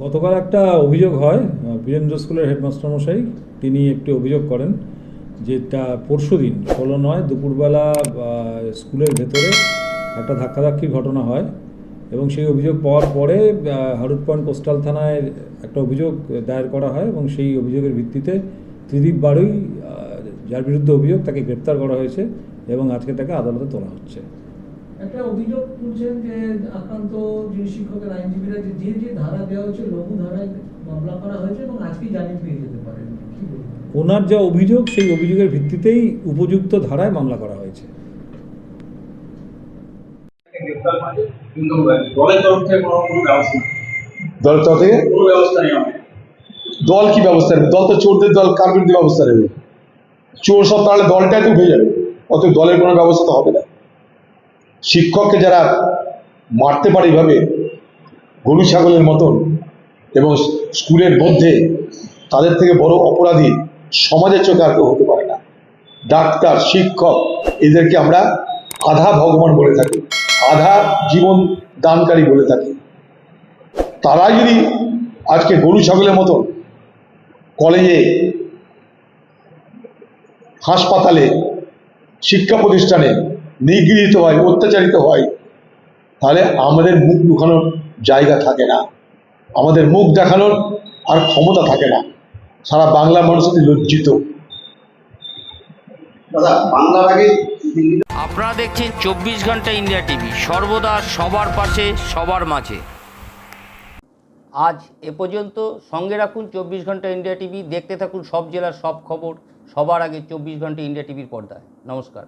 গতকাল একটা অভিযোগ হয় বীরেন্দ্র স্কুলের হেডমাস্টার মশাই তিনি একটি অভিযোগ করেন যেটা পরশু দিন ষোলো নয় দুপুরবেলা স্কুলের ভেতরে একটা ধাক্কাধাক্কির ঘটনা হয় এবং সেই অভিযোগ পাওয়ার পরে হারুদ পয়েন্ট কোস্টাল থানায় একটা অভিযোগ দায়ের করা হয় এবং সেই অভিযোগের ভিত্তিতে ত্রিদীপ আহ, যার বিরুদ্ধে অভিযোগ তাকে গ্রেপ্তার করা হয়েছে এবং আজকে তাকে আদালতে তোলা হচ্ছে। একটা অভিযোগ তুলছেন যে আক্রান্ত যে শিক্ষকের আইনজীবীরা যে যে ধারা দেওয়া হয়েছে লঘু ধারায় মামলা করা হয়েছে এবং আজকেই জামিন পেয়ে যেতে পারেন। কি ওনার যা অভিযোগ সেই অভিযোগের ভিত্তিতেই উপযুক্ত ধারায় মামলা করা হয়েছে। দলের তরফ থেকে দল কি ব্যবস্থা নেবে? দল তো চোরদের দল কার বিরুদ্ধে ব্যবস্থা নেবে? চোর সব তাহলে দলটাই তো উঠে যাবে। অত দলের কোনো ব্যবস্থা তো হবে না। শিক্ষককে যারা মারতে পারে এইভাবে, গরু ছাগলের মতন এবং স্কুলের মধ্যে তাদের থেকে বড় অপরাধী সমাজের চোখে আর কেউ হতে পারে না। ডাক্তার, শিক্ষক, এদেরকে আমরা আধা ভগবান বলে থাকি, আধা জীবন দানকারী বলে থাকি। তারা যদি আজকে গরু ছাগলের মতন কলেজে, হাসপাতালে, শিক্ষা প্রতিষ্ঠানে নিগৃহীত হয় অত্যাচারিত হয় তাহলে আমাদের মুখ লুকানোর জায়গা থাকে না। আমাদের মুখ দেখানোর আর ক্ষমতা থাকে না। সারা বাংলা মানুষ লজ্জিত। আপনারা দেখছেন চব্বিশ ঘণ্টা ইন্ডিয়া টিভি সর্বদা সবার পাশে সবার মাঝে। আজ এ পর্যন্ত সঙ্গে রাখুন চব্বিশ ঘণ্টা ইন্ডিয়া টিভি দেখতে থাকুন সব জেলার সব খবর সবার আগে চব্বিশ ঘণ্টা ইন্ডিয়া টিভির পর্দায়। নমস্কার।